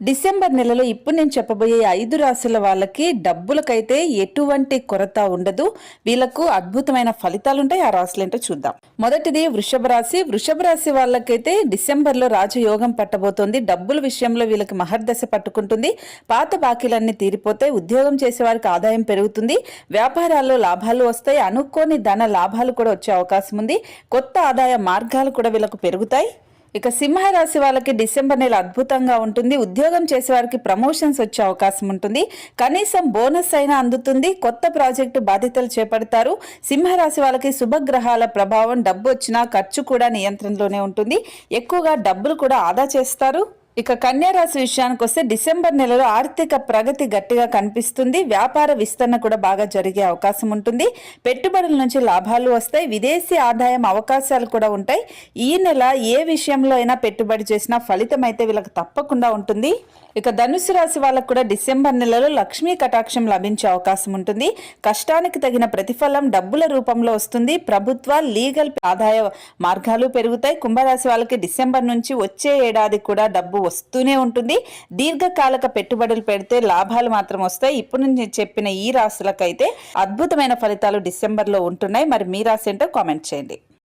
December నెలలో ఇప్పుడు నేను చెప్పబోయే ఐదు రాశుల వాళ్ళకి డబ్బులకైతే ఎటువంటి కొరత ఉండదు. వీళ్ళకు అద్భుతమైన ఫలితాలు ఉంటాయి ఆ రాశులు ఏంటో చూద్దాం. మొదటిది వృషభ రాశి. వృషభ రాశి వాళ్ళకైతే డిసెంబర్లో రాజయోగం పట్టబోతోంది. డబ్బుల విషయంలో వీళ్ళకి మహర్దశ పట్టుకుంటుంది. పాత బాకీలన్నీ తీరిపోతే ఉద్యోగం చేసే వారికి ఆదాయం పెరుగుతుంది. వ్యాపారాల్లో లాభాలు వస్తాయి. అనుకోని ధన లాభాలు కూడా వచ్చే అవకాశం ఉంది కొత్త ఆదాయ మార్గాలు కూడా వీళ్ళకు పెరుగుతాయి. ఇక సింహరాశి వాళ్ళకి డిసెంబర్ నెల అద్భుతంగా ఉంటుంది. ఉద్యోగం చేసే వారికి ప్రమోషన్స్ వచ్చే అవకాశం ఉంటుంది. కనీసం బోనస్ అయినా అందుతుంది. కొత్త ప్రాజెక్టు బాధ్యతలు చేపడతారు. సింహరాశి వాళ్ళకి శుభగ్రహాల ప్రభావం డబ్బు వచ్చినా ఖర్చు కూడా నియంత్రణలోనే ఉంటుంది. ఎక్కువగా డబ్బులు కూడా ఆదా చేస్తారు. ఇక కన్యారాశి విషయానికి వస్తే డిసెంబర్ నెలలో ఆర్థిక ప్రగతి గట్టిగా కనిపిస్తుంది. వ్యాపార విస్తరణ కూడా బాగా జరిగే అవకాశం ఉంటుంది. పెట్టుబడుల నుంచి లాభాలు వస్తాయి. విదేశీ ఆదాయం అవకాశాలు కూడా ఉంటాయి. ఈ నెల ఏ విషయంలో అయినా పెట్టుబడి చేసినా ఫలితం అయితే వీళ్ళకి తప్పకుండా ఉంటుంది. ఇక ధనుసు రాశి వాళ్ళకు కూడా డిసెంబర్ నెలలో లక్ష్మీ కటాక్షం లభించే అవకాశం ఉంటుంది. కష్టానికి తగిన ప్రతిఫలం డబ్బుల రూపంలో వస్తుంది. ప్రభుత్వ లీగల్ ఆదాయ మార్గాలు పెరుగుతాయి. కుంభరాశి వాళ్ళకి డిసెంబర్ నుంచి వచ్చే ఏడాది కూడా డబ్బు వస్తూనే ఉంటుంది. దీర్ఘకాలిక పెట్టుబడులు పెడితే లాభాలు మాత్రం వస్తాయి. ఇప్పుడు నేను చెప్పిన ఈ రాశులకైతే అద్భుతమైన ఫలితాలు డిసెంబర్లో ఉంటున్నాయి. మరి మీ రాశి ఏంటో కామెంట్ చేయండి.